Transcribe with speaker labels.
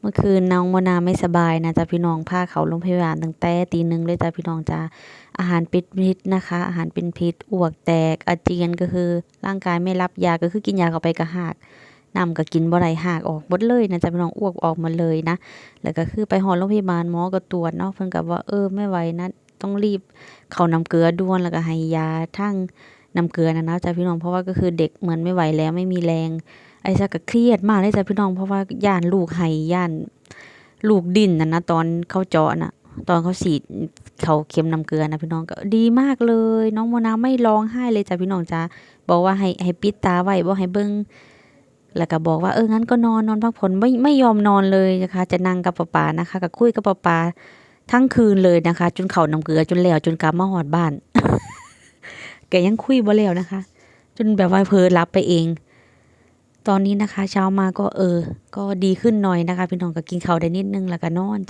Speaker 1: เมื่อคืนน้องมนาไม่สบายนะจ๊ะพี่น้องพาเขาโรงพยาบาลตั้งแต่ตีหนึ่งเลยจ้ะพี่น้องจ้าอาหารเป็นพิษนะคะ อาหารเป็นพิษอ้วกแตกอาเจียนก็คือร่างกายไม่รับยาก็คือกินยาเข้าไปก็หักน้ำก็กินบ่ได้หักออกหมดเลยนะจ๊ะพี่น้องอ้วกออกหมาเลยนะ แล้วก็คือไปหอโรงพยาบาลหมอก็ตรวจเนาะเพิ่นก็ว่าเออไม่ไหวนะต้องรีบเขาน้ำเกลือด่วนแล้วก็ให้ยาทั้งน้ำเกลือนะนะจ๊ะพี่น้องเพราะว่าก็คือเด็กเหมือนไม่ไหวแล้วไม่มีแรง ไอ้ซะก็เครียดมากเลยจ้ะพี่น้องเพราะว่าย่านลูกไห้ย่านลูกดิ้นน่ะนะตอนเขาเจาะน่ะ ตอนเขาฉีดเขาเข็มน้ำเกลือนะพี่น้องก็ดีมากเลย น้องโมนาไม่ร้องไห้เลยจ้ะพี่น้องจ้าบอกว่าให้ให้ปิดตาไว้บ่ให้เบิ่งแล้วก็บอกว่าเอองั้นก็นอนนอนพักผ่อนไม่ไม่ยอมนอนเลยนะคะ จะนั่งกับป๊าป๊านะคะก็คุยกับป๊าป๊าทั้งคืนเลยนะคะ จนเขาน้ำเกลือจนแล้วจนกลับมาหอดบ้าน แกยังคุยบ่แล้วนะคะ จนแบบว่าเพลอหลับไปเอง ตอนนี้นะคะ เช้ามาก็เออ ก็ดีขึ้นหน่อยนะคะพี่น้องก็กินข้าวได้นิดนึงแล้วก็นอน